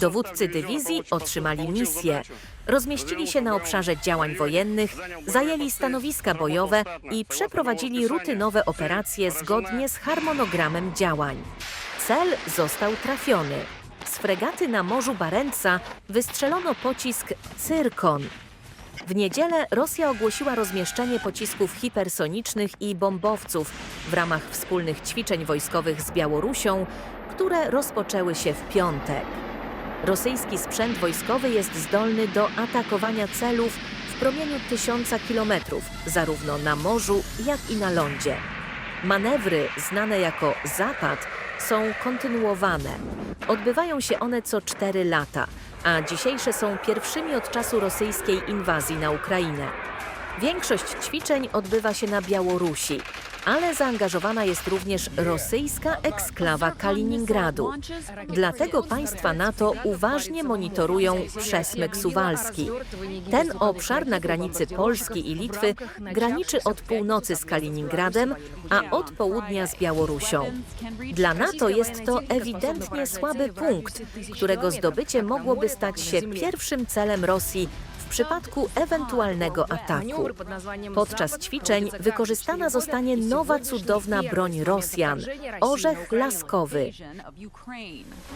Dowódcy dywizji otrzymali misję. Rozmieścili się na obszarze działań wojennych, zajęli stanowiska bojowe i przeprowadzili rutynowe operacje zgodnie z harmonogramem działań. Cel został trafiony. Z fregaty na Morzu Barentsa wystrzelono pocisk Cyrkon. W niedzielę Rosja ogłosiła rozmieszczenie pocisków hipersonicznych i bombowców w ramach wspólnych ćwiczeń wojskowych z Białorusią, które rozpoczęły się w piątek. Rosyjski sprzęt wojskowy jest zdolny do atakowania celów w promieniu tysiąca kilometrów, zarówno na morzu, jak i na lądzie. Manewry, znane jako Zapad, są kontynuowane. Odbywają się one co cztery lata, a dzisiejsze są pierwszymi od czasu rosyjskiej inwazji na Ukrainę. Większość ćwiczeń odbywa się na Białorusi, ale zaangażowana jest również rosyjska eksklawa Kaliningradu. Dlatego państwa NATO uważnie monitorują przesmyk suwalski. Ten obszar na granicy Polski i Litwy graniczy od północy z Kaliningradem, a od południa z Białorusią. Dla NATO jest to ewidentnie słaby punkt, którego zdobycie mogłoby stać się pierwszym celem Rosji przypadku ewentualnego ataku. Podczas ćwiczeń wykorzystana zostanie nowa cudowna broń Rosjan orzech laskowy.